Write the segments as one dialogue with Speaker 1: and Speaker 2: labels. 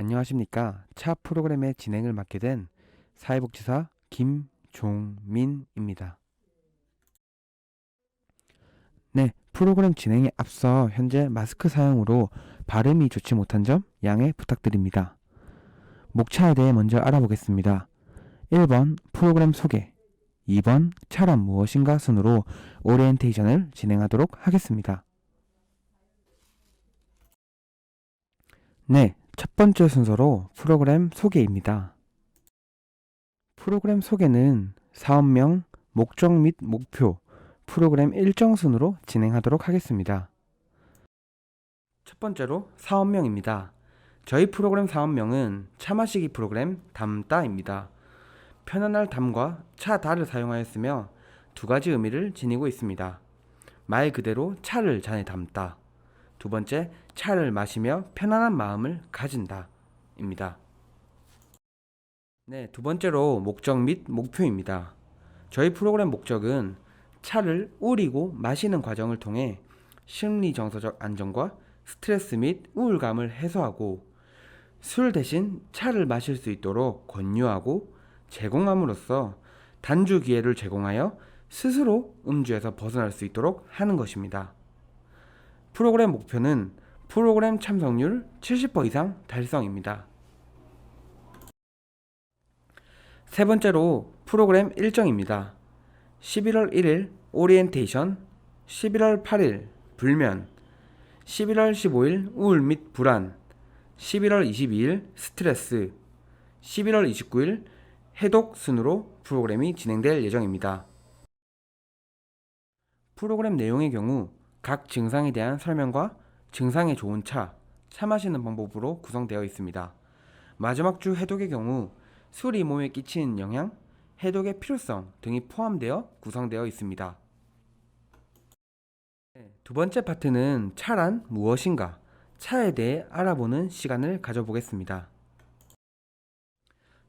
Speaker 1: 안녕하십니까. 차 프로그램의 진행을 맡게 된 사회복지사 김종민입니다. 네, 프로그램 진행에 앞서 현재 마스크 사용으로 발음이 좋지 못한 점 양해 부탁드립니다. 목차에 대해 먼저 알아보겠습니다. 1번 프로그램 소개, 2번 차란 무엇인가 순으로 오리엔테이션을 진행하도록 하겠습니다. 네, 첫 번째 순서로 프로그램 소개입니다. 프로그램 소개는 사업명, 목적 및 목표, 프로그램 일정 순으로 진행하도록 하겠습니다. 첫 번째로 사업명입니다. 저희 프로그램 사업명은 차 마시기 프로그램 담다입니다. 편안할 담과 차 다를 사용하였으며 두 가지 의미를 지니고 있습니다. 말 그대로 차를 잔에 담다. 두 번째, 차를 마시며 편안한 마음을 가진다. 입니다. 네, 두 번째로 목적 및 목표입니다. 저희 프로그램 목적은 차를 우리고 마시는 과정을 통해 심리 정서적 안정과 스트레스 및 우울감을 해소하고 술 대신 차를 마실 수 있도록 권유하고 제공함으로써 단주 기회를 제공하여 스스로 음주에서 벗어날 수 있도록 하는 것입니다. 프로그램 목표는 프로그램 참석률 70% 이상 달성입니다. 세 번째로 프로그램 일정입니다. 11월 1일 오리엔테이션, 11월 8일 불면, 11월 15일 우울 및 불안, 11월 22일 스트레스, 11월 29일 해독 순으로 프로그램이 진행될 예정입니다. 프로그램 내용의 경우 각 증상에 대한 설명과 증상에 좋은 차, 차 마시는 방법으로 구성되어 있습니다. 마지막 주 해독의 경우 술이 몸에 끼치는 영향, 해독의 필요성 등이 포함되어 구성되어 있습니다. 네, 두 번째 파트는 차란 무엇인가, 차에 대해 알아보는 시간을 가져보겠습니다.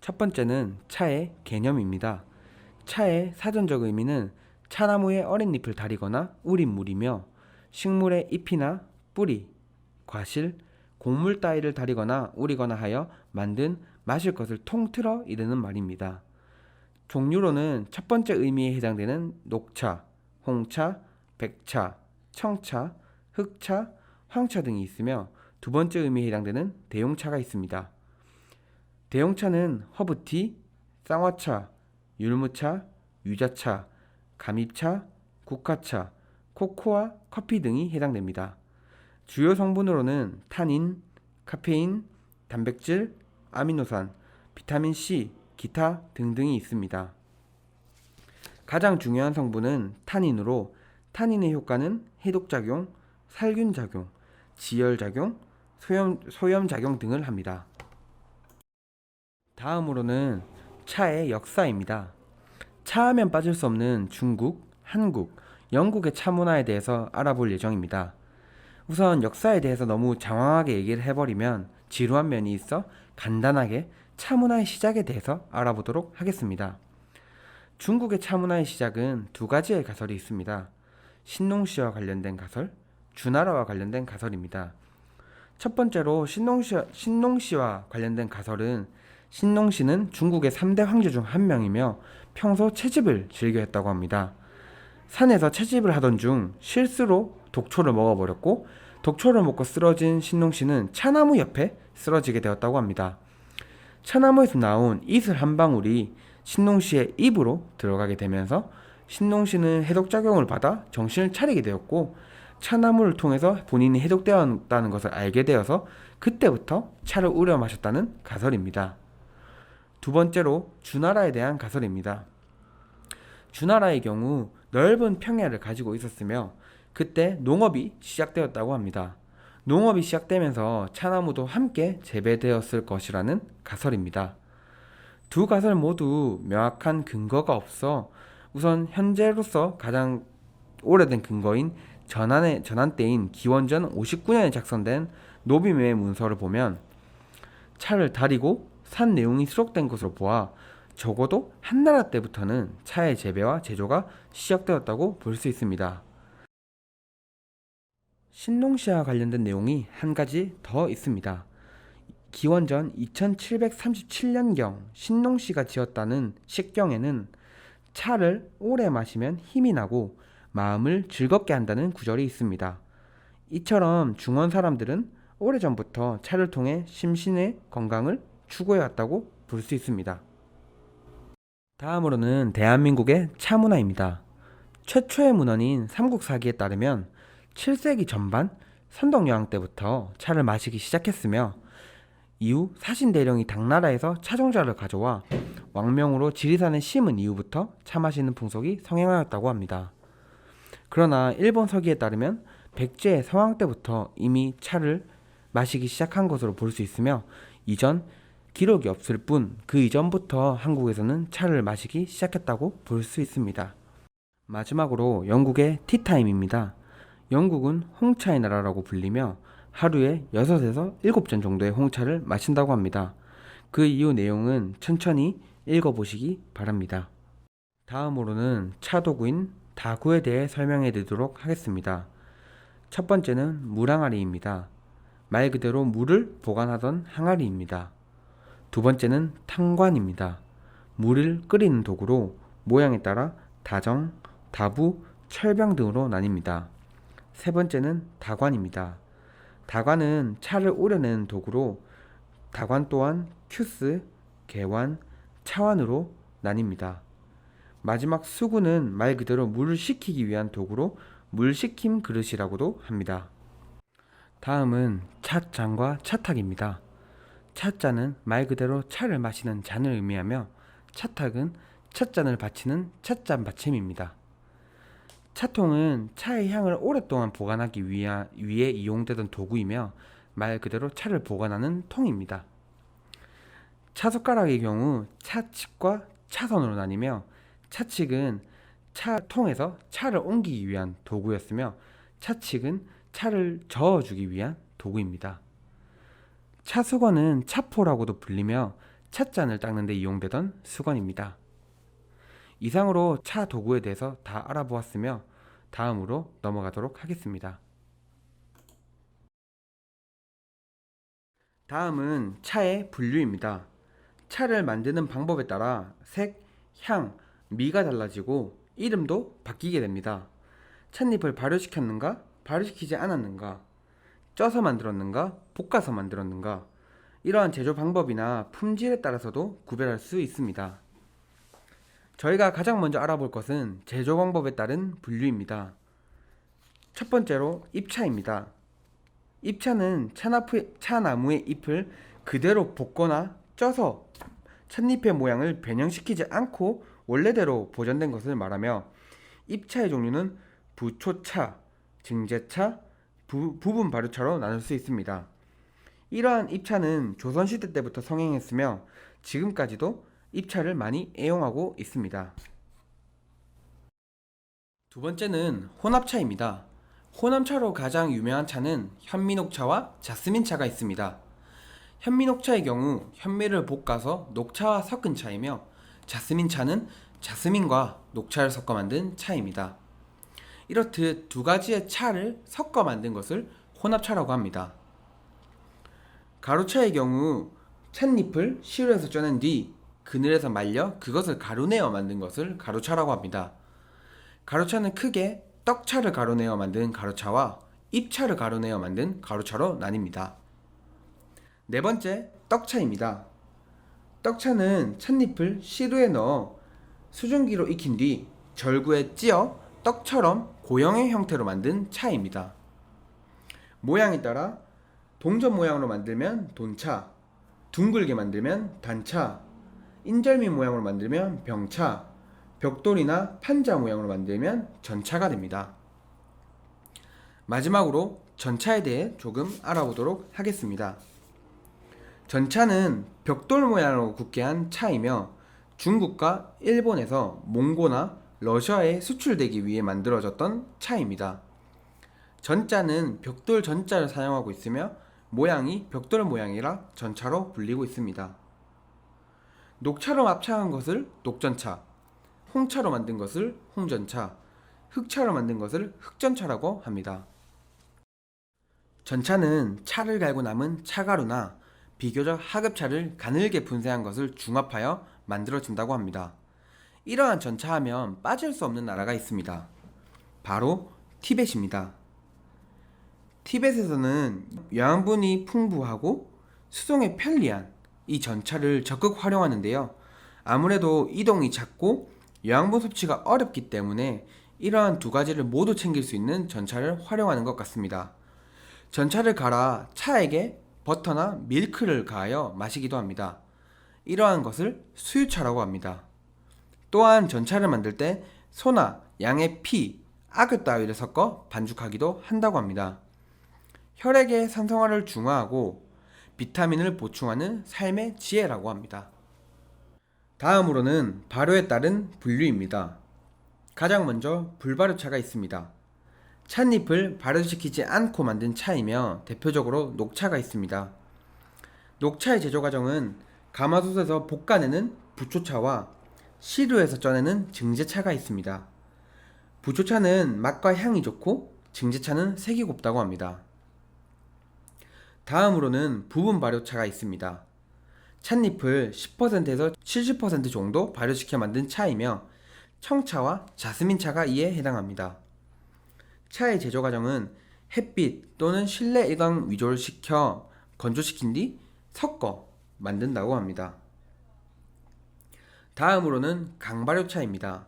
Speaker 1: 첫 번째는 차의 개념입니다. 차의 사전적 의미는 차나무의 어린 잎을 다리거나 우린 물이며 식물의 잎이나 뿌리, 과실, 곡물 따위를 다리거나 우리거나 하여 만든 마실 것을 통틀어 이르는 말입니다. 종류로는 첫 번째 의미에 해당되는 녹차, 홍차, 백차, 청차, 흑차, 황차 등이 있으며 두 번째 의미에 해당되는 대용차가 있습니다. 대용차는 허브티, 쌍화차, 율무차, 유자차, 감입차, 국화차, 코코아, 커피 등이 해당됩니다. 주요 성분으로는 타닌, 카페인, 단백질, 아미노산, 비타민 C, 기타 등등이 있습니다. 가장 중요한 성분은 타닌으로 타닌의 효과는 해독작용, 살균작용, 지혈작용, 소염, 소염작용 등을 합니다. 다음으로는 차의 역사입니다. 차하면 빠질 수 없는 중국, 한국, 영국의 차 문화에 대해서 알아볼 예정입니다. 우선 역사에 대해서 너무 장황하게 얘기를 해버리면 지루한 면이 있어 간단하게 차 문화의 시작에 대해서 알아보도록 하겠습니다. 중국의 차 문화의 시작은 두 가지의 가설이 있습니다. 신농시와 관련된 가설, 주나라와 관련된 가설입니다. 첫 번째로 신농시, 신농시와 관련된 가설은 신농시는 중국의 3대 황제 중 한 명이며 평소 채집을 즐겨 했다고 합니다. 산에서 채집을 하던 중 실수로 독초를 먹어버렸고 독초를 먹고 쓰러진 신농 씨는 차나무 옆에 쓰러지게 되었다고 합니다. 차나무에서 나온 이슬 한 방울이 신농 씨의 입으로 들어가게 되면서 신농 씨는 해독 작용을 받아 정신을 차리게 되었고 차나무를 통해서 본인이 해독되었다는 것을 알게 되어서 그때부터 차를 우려 마셨다는 가설입니다. 두 번째로 주나라에 대한 가설입니다. 주나라의 경우 넓은 평야를 가지고 있었으며 그때 농업이 시작되었다고 합니다. 농업이 시작되면서 차나무도 함께 재배되었을 것이라는 가설입니다. 두 가설 모두 명확한 근거가 없어 우선 현재로서 가장 오래된 근거인 전환의 전환 때인 기원전 59년에 작성된 노비매의 문서를 보면 차를 다리고 산 내용이 수록된 것으로 보아 적어도 한나라 때부터는 차의 재배와 제조가 시작되었다고 볼 수 있습니다. 신농시와 관련된 내용이 한 가지 더 있습니다. 기원전 2737년경 신농씨가 지었다는 식경에는 차를 오래 마시면 힘이 나고 마음을 즐겁게 한다는 구절이 있습니다. 이처럼 중원 사람들은 오래전부터 차를 통해 심신의 건강을 추구해 왔다고 볼 수 있습니다. 다음으로는 대한민국의 차 문화입니다. 최초의 문헌인 삼국사기에 따르면 7세기 전반 선덕여왕 때부터 차를 마시기 시작했으며 이후 사신대령이 당나라에서 차종자를 가져와 왕명으로 지리산에 심은 이후부터 차 마시는 풍속이 성행하였다고 합니다. 그러나 일본 서기에 따르면 백제의 서왕 때부터 이미 차를 마시기 시작한 것으로 볼 수 있으며 이전 기록이 없을 뿐 그 이전부터 한국에서는 차를 마시기 시작했다고 볼 수 있습니다. 마지막으로 영국의 티타임입니다. 영국은 홍차의 나라라고 불리며 하루에 6에서 7잔 정도의 홍차를 마신다고 합니다. 그 이후 내용은 천천히 읽어보시기 바랍니다. 다음으로는 차 도구인 다구에 대해 설명해 드리도록 하겠습니다. 첫 번째는 물항아리입니다. 말 그대로 물을 보관하던 항아리입니다. 두 번째는 탕관입니다. 물을 끓이는 도구로 모양에 따라 다정, 다부, 철병 등으로 나뉩니다. 세 번째는 다관입니다. 다관은 차를 우려내는 도구로 다관 또한 큐스, 개관, 차완으로 나뉩니다. 마지막 수구는 말 그대로 물을 식히기 위한 도구로 물식힘 그릇이라고도 합니다. 다음은 찻잔과 차탁입니다. 찻잔은 말 그대로 차를 마시는 잔을 의미하며 차탁은 찻잔을 받치는 찻잔 받침입니다. 차통은 차의 향을 오랫동안 보관하기 위하, 위해 이용되던 도구이며 말 그대로 차를 보관하는 통입니다. 차숟가락의 경우 차칙과 차선으로 나뉘며 차칙은 차통에서 차를 옮기기 위한 도구였으며 차칙은 차를 저어주기 위한 도구입니다. 차수건은 차포라고도 불리며 찻잔을 닦는 데 이용되던 수건입니다. 이상으로 차 도구에 대해서 다 알아보았으며 다음으로 넘어가도록 하겠습니다. 다음은 차의 분류입니다. 차를 만드는 방법에 따라 색, 향, 미가 달라지고 이름도 바뀌게 됩니다. 찻잎을 발효시켰는가, 발효시키지 않았는가, 쪄서 만들었는가, 볶아서 만들었는가, 이러한 제조 방법이나 품질에 따라서도 구별할 수 있습니다. 저희가 가장 먼저 알아볼 것은 제조 방법에 따른 분류입니다. 첫 번째로 잎차입니다. 잎차는 차나프, 차나무의 잎을 그대로 볶거나 쪄서 찻잎의 모양을 변형시키지 않고 원래대로 보존된 것을 말하며 잎차의 종류는 부초차, 증제차, 부, 부분 발효차로 나눌 수 있습니다. 이러한 잎차는 조선시대 때부터 성행했으며 지금까지도 잎차를 많이 애용하고 있습니다. 두 번째는 혼합차입니다. 혼합차로 가장 유명한 차는 현미녹차와 자스민차가 있습니다. 현미녹차의 경우 현미를 볶아서 녹차와 섞은 차이며 자스민차는 자스민과 녹차를 섞어 만든 차입니다. 이렇듯 두 가지의 차를 섞어 만든 것을 혼합차라고 합니다. 가루차의 경우 찻잎을 시루에서 쪄낸 뒤 그늘에서 말려 그것을 가루내어 만든 것을 가루차라고 합니다. 가루차는 크게 떡차를 가루내어 만든 가루차와 잎차를 가루내어 만든 가루차로 나뉩니다. 네 번째, 떡차입니다. 떡차는 찻잎을 시루에 넣어 수증기로 익힌 뒤 절구에 찧어 떡처럼 고형의 형태로 만든 차입니다. 모양에 따라 동전 모양으로 만들면 돈차, 둥글게 만들면 단차, 인절미 모양으로 만들면 병차, 벽돌이나 판자 모양으로 만들면 전차가 됩니다. 마지막으로 전차에 대해 조금 알아보도록 하겠습니다. 전차는 벽돌 모양으로 굳게 한 차이며 중국과 일본에서 몽고나 러시아에 수출되기 위해 만들어졌던 차입니다. 전자는 벽돌 전자를 사용하고 있으며 모양이 벽돌 모양이라 전차로 불리고 있습니다. 녹차로 합창한 것을 녹전차, 홍차로 만든 것을 홍전차, 흑차로 만든 것을 흑전차라고 합니다. 전차는 차를 갈고 남은 차가루나 비교적 하급차를 가늘게 분쇄한 것을 중합하여 만들어진다고 합니다. 이러한 전차하면 빠질 수 없는 나라가 있습니다. 바로 티벳입니다. 티벳에서는 영양분이 풍부하고 수송에 편리한 이 전차를 적극 활용하는데요. 아무래도 이동이 작고 영양분 섭취가 어렵기 때문에 이러한 두 가지를 모두 챙길 수 있는 전차를 활용하는 것 같습니다. 전차를 갈아 차에게 버터나 밀크를 가하여 마시기도 합니다. 이러한 것을 수유차라고 합니다. 또한 전차를 만들 때 소나 양의 피, 악유 따위를 섞어 반죽하기도 한다고 합니다. 혈액의 산성화를 중화하고 비타민을 보충하는 삶의 지혜라고 합니다. 다음으로는 발효에 따른 분류입니다. 가장 먼저 불발효차가 있습니다. 찻잎을 발효시키지 않고 만든 차이며 대표적으로 녹차가 있습니다. 녹차의 제조 과정은 가마솥에서 볶아내는 부초차와 시루에서 쪄내는 증제차가 있습니다. 부초차는 맛과 향이 좋고 증제차는 색이 곱다고 합니다. 다음으로는 부분 발효차가 있습니다. 찻잎을 10%에서 70% 정도 발효시켜 만든 차이며 청차와 자스민차가 이에 해당합니다. 차의 제조 과정은 햇빛 또는 실내 일광 위조를 시켜 건조시킨 뒤 섞어 만든다고 합니다. 다음으로는 강발효차입니다.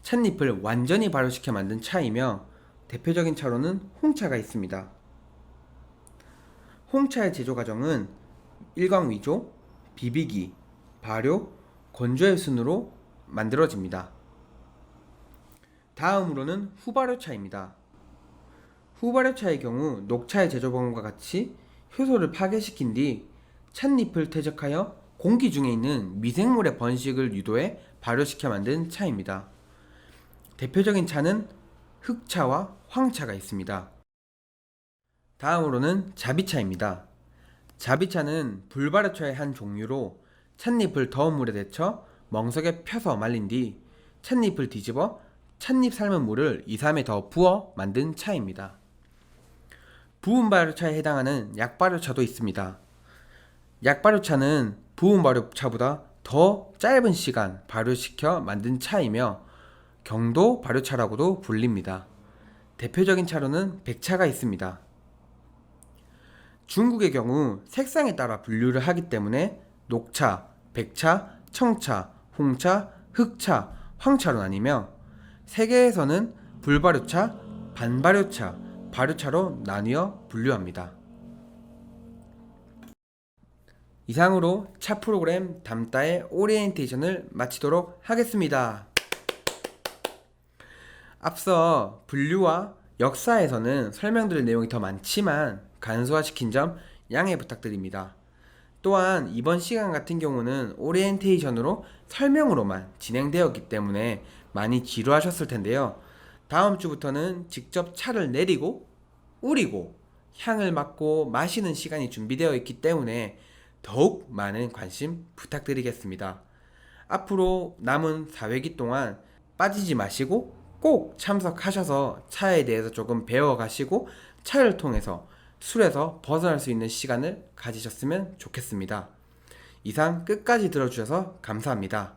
Speaker 1: 찻잎을 완전히 발효시켜 만든 차이며 대표적인 차로는 홍차가 있습니다. 홍차의 제조 과정은 일광 위조, 비비기, 발효, 건조의 순으로 만들어집니다. 다음으로는 후발효차입니다. 후발효차의 경우 녹차의 제조 방법과 같이 효소를 파괴시킨 뒤 찻잎을 퇴적하여 공기 중에 있는 미생물의 번식을 유도해 발효시켜 만든 차입니다. 대표적인 차는 흑차와 황차가 있습니다. 다음으로는 자비차입니다. 자비차는 불발효차의 한 종류로 찻잎을 더운 물에 데쳐 멍석에 펴서 말린 뒤 찻잎을 뒤집어 찻잎 삶은 물을 2, 3회 더 부어 만든 차입니다. 부은 발효차에 해당하는 약발효차도 있습니다. 약발효차는 부은 발효차보다 더 짧은 시간 발효시켜 만든 차이며 경도 발효차라고도 불립니다. 대표적인 차로는 백차가 있습니다. 중국의 경우 색상에 따라 분류를 하기 때문에 녹차, 백차, 청차, 홍차, 흑차, 황차로 나뉘며 세계에서는 불발효차, 반발효차, 발효차로 나뉘어 분류합니다. 이상으로 차 프로그램 담다의 오리엔테이션을 마치도록 하겠습니다. 앞서 분류와 역사에서는 설명드릴 내용이 더 많지만 간소화시킨 점 양해 부탁드립니다. 또한 이번 시간 같은 경우는 오리엔테이션으로 설명으로만 진행되었기 때문에 많이 지루하셨을 텐데요. 다음 주부터는 직접 차를 내리고 우리고 향을 맡고 마시는 시간이 준비되어 있기 때문에 더욱 많은 관심 부탁드리겠습니다. 앞으로 남은 4회기 동안 빠지지 마시고 꼭 참석하셔서 차에 대해서 조금 배워가시고 차를 통해서 술에서 벗어날 수 있는 시간을 가지셨으면 좋겠습니다. 이상 끝까지 들어주셔서 감사합니다.